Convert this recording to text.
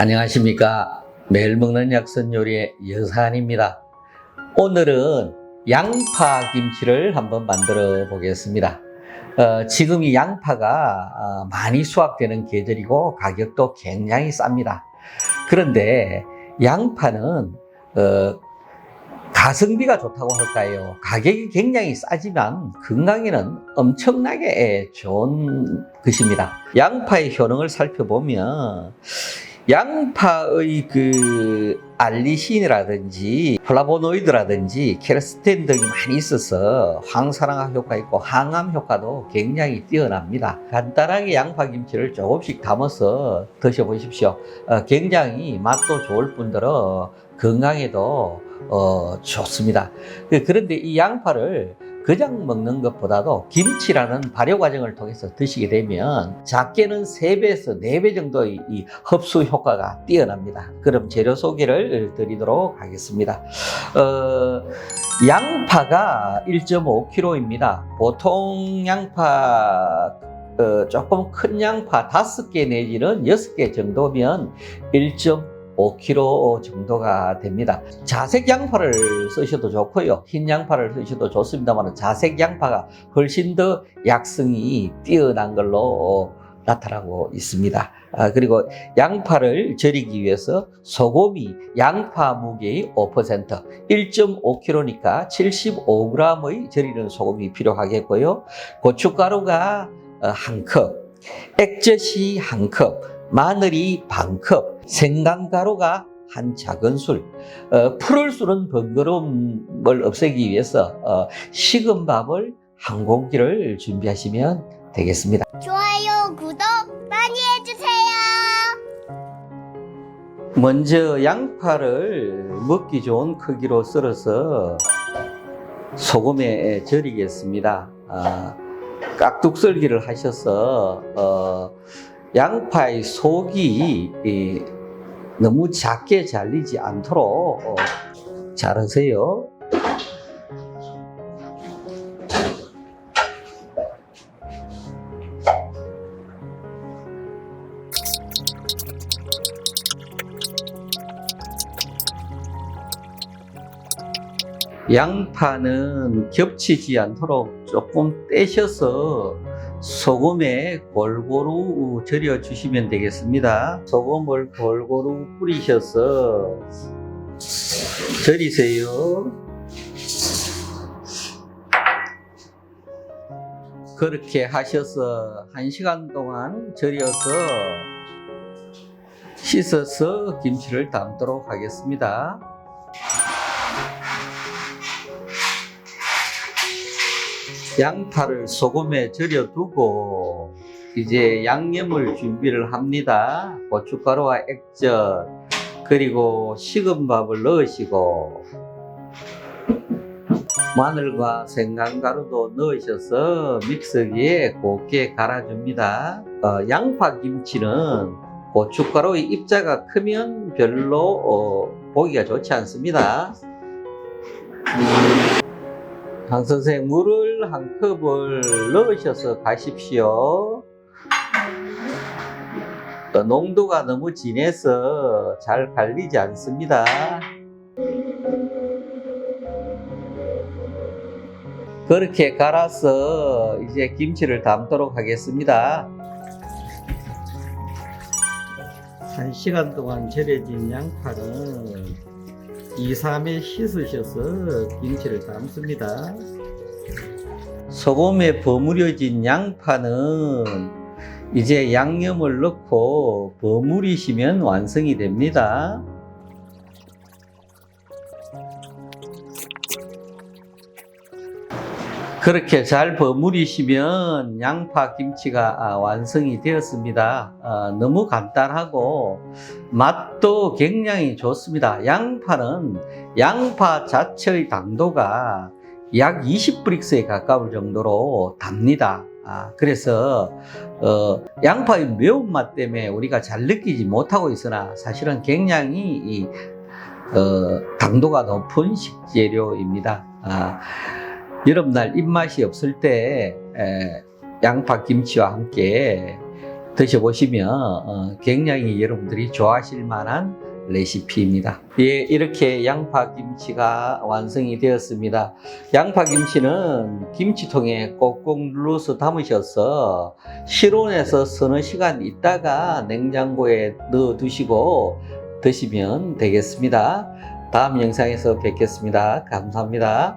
안녕하십니까. 매일 먹는 약선 요리의 여산입니다. 오늘은 양파 김치를 한번 만들어 보겠습니다. 어, 지금 이 양파가 어, 많이 수확되는 계절이고 가격도 굉장히 쌉니다. 그런데 양파는 어, 가성비가 좋다고 할까요? 가격이 굉장히 싸지만 건강에는 엄청나게 좋은 것입니다. 양파의 효능을 살펴보면 양파의 그 알리신이라든지 플라보노이드라든지 케라스틴 등이 많이 있어서 황산화 효과 있고 항암 효과도 굉장히 뛰어납니다. 간단하게 양파 김치를 조금씩 담아서 드셔보십시오. 어, 굉장히 맛도 좋을 뿐더러 건강에도 어, 좋습니다. 그- 그런데 이 양파를 그냥 먹는 것보다도 김치라는 발효 과정을 통해서 드시게 되면 작게는 3배에서 4배 정도의 이 흡수 효과가 뛰어납니다. 그럼 재료 소개를 드리도록 하겠습니다. 어, 양파가 1.5kg입니다. 보통 양파 어, 조금 큰 양파 5개 내지는 6개 정도면 1.5kg 정도가 됩니다. 자색 양파를 쓰셔도 좋고요. 흰 양파를 쓰셔도 좋습니다만 자색 양파가 훨씬 더 약성이 뛰어난 걸로 나타나고 있습니다. 아, 그리고 양파를 절이기 위해서 소금이 양파 무게의 5%, 1.5kg니까 75g의 절이는 소금이 필요하겠고요. 고춧가루가 어, 한 컵, 액젓이 한 컵, 마늘이 반 컵, 생강가루가 한 작은 술, 어, 풀을 수는 번거로움을 없애기 위해서 어, 식은 밥을 한 공기를 준비하시면 되겠습니다. 좋아요, 구독 많이 해주세요. 먼저 양파를 먹기 좋은 크기로 썰어서 소금에 절이겠습니다. 아, 깍둑썰기를 하셔서 어, 양파의 속이 이, 너무 작게 잘리지 않도록 어, 자르세요. 양파는 겹치지 않도록 조금 떼셔서 소금에 골고루 절여 주시면 되겠습니다. 소금을 골고루 뿌리셔서 절이세요. 그렇게 하셔서 한 시간 동안 절여서 씻어서 김치를 담도록 하겠습니다. 양파를 소금에 절여 두고 이제 양념을 준비를 합니다. 고춧가루와 액젓 그리고 식은 밥을 넣으시고 마늘과 생강가루도 넣으셔서 믹서기에 곱게 갈아줍니다. 어, 양파 김치는 고춧가루의 입자가 크면 별로 어, 보기가 좋지 않습니다. 강 선생 물을 한 컵을 넣으셔서 가십시오. 어, 농도가 너무 진해서 잘 갈리지 않습니다. 그렇게 갈아서 이제 김치를 담도록 하겠습니다. 한 시간 동안 절여진 양파는 2, 3회 씻으셔서 김치를 담습니다. 소금에 버무려진 양파는 이제 양념을 넣고 버무리시면 완성이 됩니다. 그렇게 잘 버무리시면 양파 김치가 아, 완성이 되었습니다. 아, 너무 간단하고 맛도 굉장히 좋습니다. 양파는 양파 자체의 당도가 약 20브릭스에 가까울 정도로 답니다. 아, 그래서 어, 양파의 매운맛 때문에 우리가 잘 느끼지 못하고 있으나 사실은 굉장히 이, 어, 당도가 높은 식재료입니다. 아, 여름날 입맛이 없을 때 에, 양파 김치와 함께 드셔보시면 어, 굉장히 여러분들이 좋아하실 만한 레시피입니다. 예, 이렇게 양파 김치가 완성이 되었습니다. 양파 김치는 김치통에 꼭꼭 눌러서 담으셔서 실온에서 서너 시간 있다가 냉장고에 넣어 두시고 드시면 되겠습니다. 다음 영상에서 뵙겠습니다. 감사합니다.